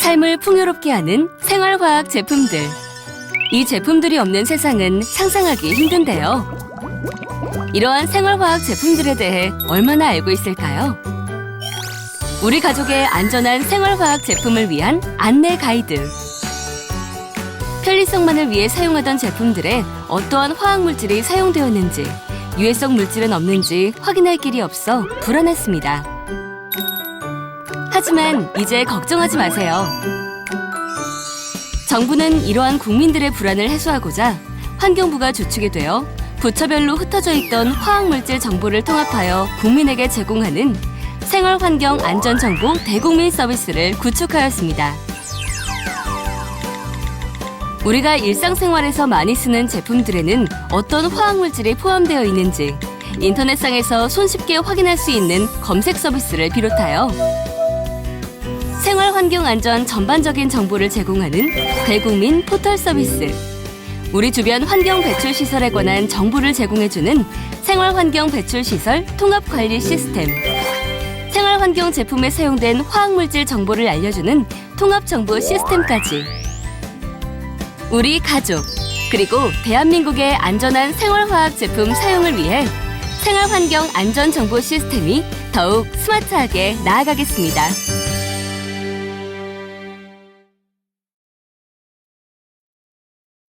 삶을 풍요롭게 하는 생활화학 제품들. 이 제품들이 없는 세상은 상상하기 힘든데요. 이러한 생활화학 제품들에 대해 얼마나 알고 있을까요? 우리 가족의 안전한 생활화학 제품을 위한 안내 가이드. 편리성만을 위해 사용하던 제품들에 어떠한 화학물질이 사용되었는지, 유해성 물질은 없는지 확인할 길이 없어 불안했습니다. 하지만 이제 걱정하지 마세요. 정부는 이러한 국민들의 불안을 해소하고자 환경부가 주축이 되어 부처별로 흩어져 있던 화학물질 정보를 통합하여 국민에게 제공하는 생활환경 안전정보 대국민 서비스를 구축하였습니다. 우리가 일상생활에서 많이 쓰는 제품들에는 어떤 화학물질이 포함되어 있는지 인터넷상에서 손쉽게 확인할 수 있는 검색 서비스를 비롯하여 생활 환경 안전 전반적인 정보를 제공하는 대국민 포털 서비스, 우리 주변 환경 배출 시설에 관한 정보를 제공해주는 생활 환경 배출 시설 통합 관리 시스템, 생활 환경 제품에 사용된 화학 물질 정보를 알려주는 통합 정보 시스템까지. 우리 가족, 그리고 대한민국의 안전한 생활화학 제품 사용을 위해 생활 환경 안전 정보 시스템이 더욱 스마트하게 나아가겠습니다.